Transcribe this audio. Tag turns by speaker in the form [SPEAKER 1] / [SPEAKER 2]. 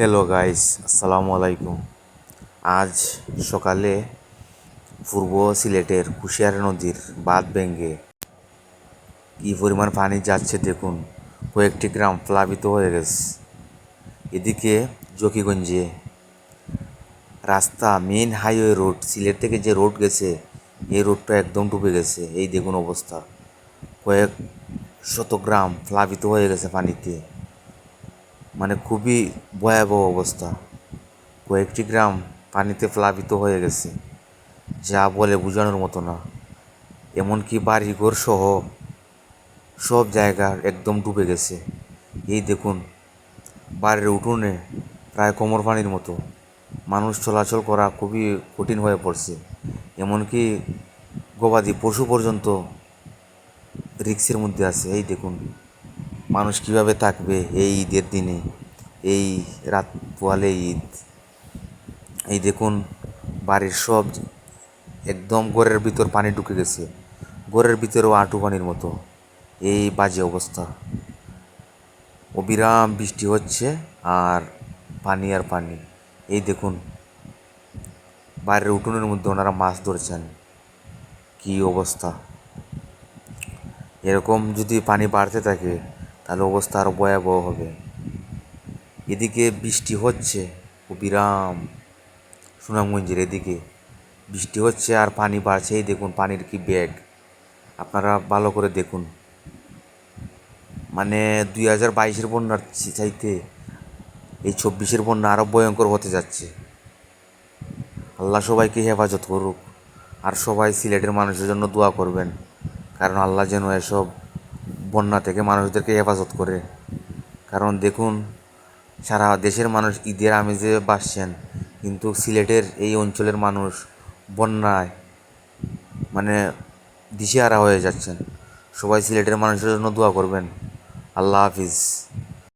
[SPEAKER 1] Hello guys আসসালামু আলাইকুম আজ সকালে পূর্ব সিলেটের কুশিয়ার নদীর বাঁধ ভেঙে কী পরিমাণ পানি যাচ্ছে দেখুন। কয়েকটি গ্রাম প্লাবিত হয়ে গেছে। এদিকে জকিগঞ্জে রাস্তা মেইন হাইওয়ে রোড, সিলেট থেকে যে রোড গেছে, এই রোডটা একদম ডুবে গেছে। এই দেখুন অবস্থা। কয়েক শত গ্রাম প্লাবিত হয়ে গেছে পানিতে। মানে খুবই ভয়াবহ অবস্থা। কয়েকটি গ্রাম পানিতে প্লাবিত হয়ে গেছে, যা বলে বোঝানোর মতো না। এমনকি বাড়িঘর সহ সব জায়গা একদম ডুবে গেছে। এই দেখুন, বাড়ির উঠোনে প্রায় কোমর পানির মতো। মানুষ চলাচল করা খুবই কঠিন হয়ে পড়ছে। এমনকি গবাদি পশু পর্যন্ত রিক্সের মধ্যে আছে। এই দেখুন মানুষ কীভাবে থাকবে এই ঈদের দিনে? এই রাত পোয়ালে ঈদ। এই দেখুন, বাড়ির সব একদম ঘরের ভিতর পানি ঢুকে গেছে। ঘরের ভিতরেও আঁটু পানির মতো। এই বাজে অবস্থা। অবিরাম বৃষ্টি হচ্ছে আর পানি আর পানি। এই দেখুন বাইরের উঠোনের মধ্যে ওনারা মাছ ধরছেন। কী অবস্থা। এরকম যদি পানি বাড়তে থাকে তাহলে অবস্থা আরও ভয়াবহ হবে। এদিকে বৃষ্টি হচ্ছে বিরাম। সুনামগঞ্জের এদিকে বৃষ্টি হচ্ছে আর পানি বাড়ছে। এই দেখুন, পানির কি ব্যাগ। আপনারা ভালো করে দেখুন। মানে দুই হাজার বাইশের বন্যার চাইতে এই চব্বিশের বন্যা আরও ভয়ঙ্কর হতে যাচ্ছে। আল্লাহ সবাইকে হেফাজত করুক। আর সবাই সিলেটের মানুষের জন্য দোয়া করবেন। কারণ আল্লাহ যেন এসব বন্যা থেকে মানুষদেরকে হেফাজত করে। কারণ দেখুন, সারা দেশের মানুষ ঈদের আমেজে বাসছেন, কিন্তু সিলেটের এই অঞ্চলের মানুষ বন্যায় মানে দিশেহারা হয়ে যাচ্ছেন। সবাই সিলেটের মানুষের জন্য দোয়া করবেন। আল্লাহ হাফিজ।